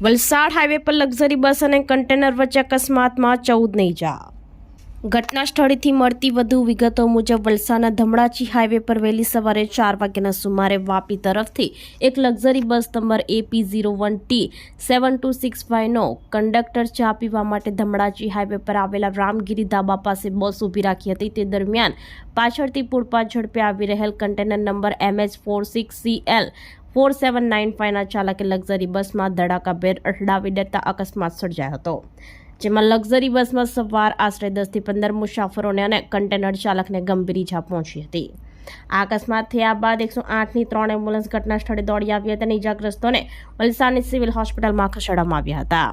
Valsad highway પર luxury bus અને container વચ્ચે અકસ્માતમાં ચૌદ નહીં જા ઘટના સ્થળેથી મળતી વધુ વિગતો મુજબ વલસાડના ધમડાચી હાઈવે પર વહેલી સવારે ચાર વાગ્યાના સુમારે વાપી તરફથી એક luxury bus number AP zero one T seven two six ફાઇવનો conductor ચા પીવા માટે ધમડાચી હાઈવે પર આવેલા રામગીરી ધાબા પાસે બસ ઊભી રાખી હતી. તે દરમિયાન પાછળથી પૂરપાટ ઝડપે આવી રહેલ container number MH four six C L four seven nine ફાઇવના ચાલકે લક્ઝરી બસમાં ધડાકાભેર અથડાવી દેતા અકસ્માત સર્જાયો હતો. જેમાં લક્ઝરી બસમાં સવાર આશરે દસથી પંદર મુસાફરોને અને કન્ટેનર ચાલકને ગંભીર ઇજા પહોંચી હતી. આ અકસ્માત થયા બાદ એકસો આઠની ત્રણ એમ્બ્યુલન્સ ઘટના સ્થળે દોડી આવી હતી અને ઇજાગ્રસ્તોને વલસાડની સિવિલ હોસ્પિટલમાં ખસેડવામાં આવ્યા હતા.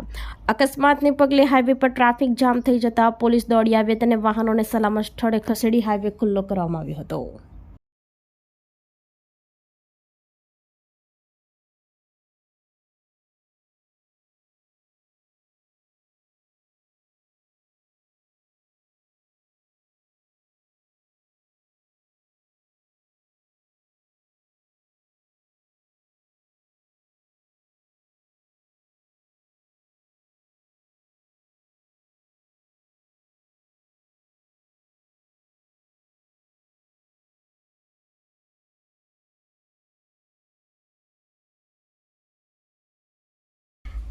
અકસ્માતને પગલે હાઈવે પર ટ્રાફિક જામ થઈ જતા પોલીસ દોડી આવી હતી અને વાહનોને સલામત સ્થળે ખસેડી હાઈવે ખુલ્લો કરવામાં આવ્યો હતો.